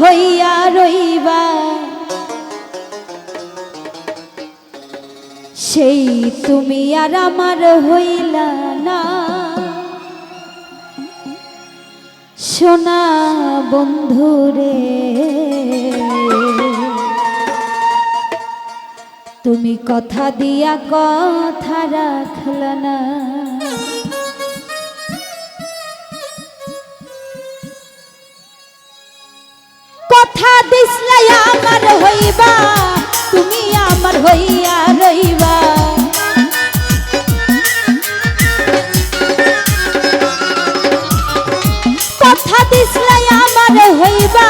হইয়া রইবা। সেই তুমি আর আমার হইলা না। সোনা বন্ধুরে তুমি কথা দিয়া কথা রাখল না। কথা দিসলাই আমার হইবা, তুমি আমার হইয়া রইবা। কথা দিসলাই আমার হইবা,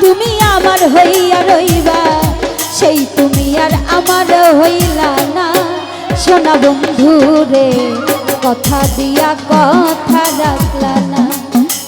তুমি আমার হইয়া রইবা। সেই তুমি আর আমার হইলা না। সোনা বন্ধু রে কথা দিয়া কথা রাখলা না।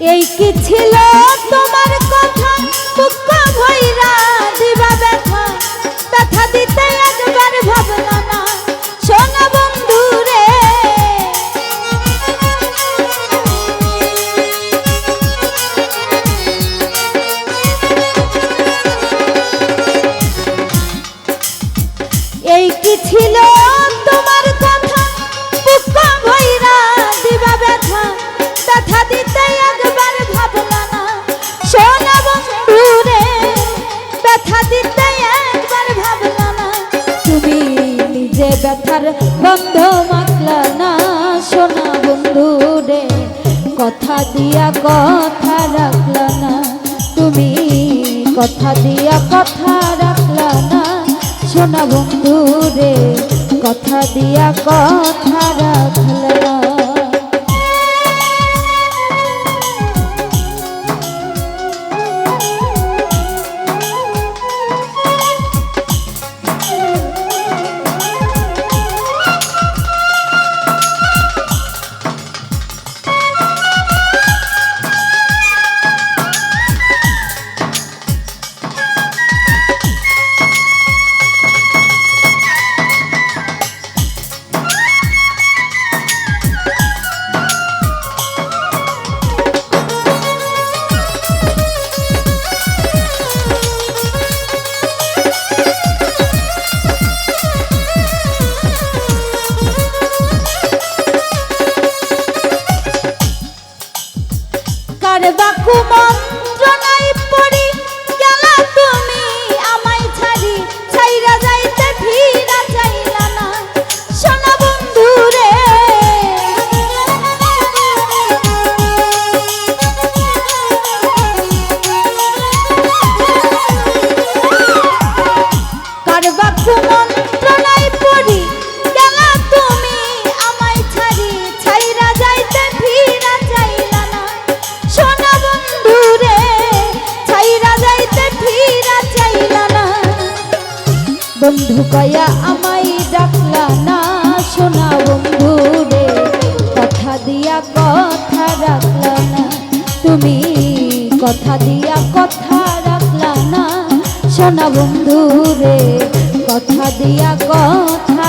এই কি ছিল তোমার বন্ধ মাতলা, না সোনা বন্ধু রে। কথা দিয়া কথা রাখলা না, তুমি কথা দিয়া কথা রাখলা না, সোনা বন্ধু রে। কথা দিয়া কথা রাখলা বাকু বাকু মন্ত্রণায় বন্ধু কয়া আমায় ডাকলা না শোনা বন্ধু রে, কথা দিয়া কথা রাখলা না। তুমি কথা দিয়া কথা রাখলা না শোনা বন্ধু রে, কথা দিয়া কথা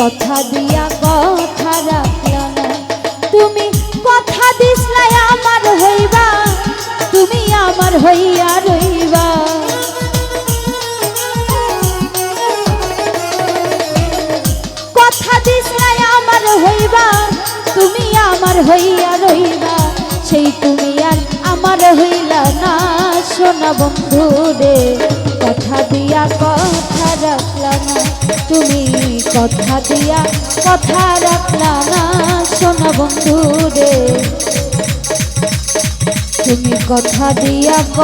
কথা দিয়া কথা রাখলা না। তুমি কথা দিসলাই আমার হইবা, তুমি আমার হইয়া রইবা। কথা দিসলাই আমার হইবা, তুমি আমার হইয়া রইবা। সেই তুমি আর আমার হইলা না, সোনা বন্ধু রে। কথা দিয়া কথা রাখলা না, তুমি কথা দিয়া কথা রাখলা না সোনা বন্ধু রে। তুমি কথা দিয়া ক